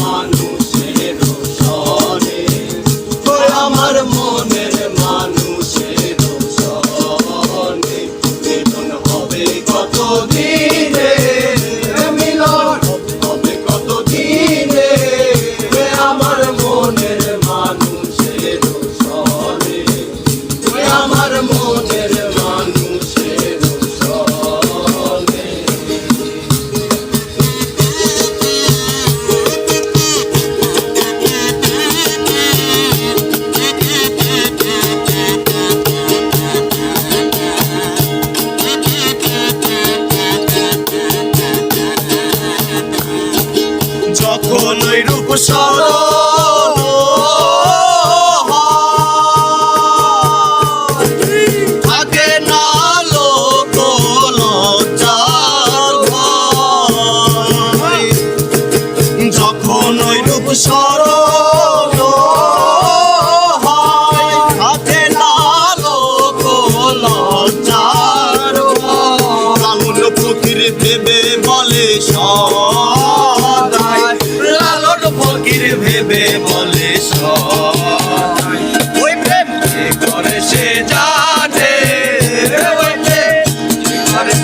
মানুষ কখনোই রূপ সরল থাকে না লোক যখনই রূপ সরল থাকে না লোক লজ্জার কামুল পুতির দেবে বলে সব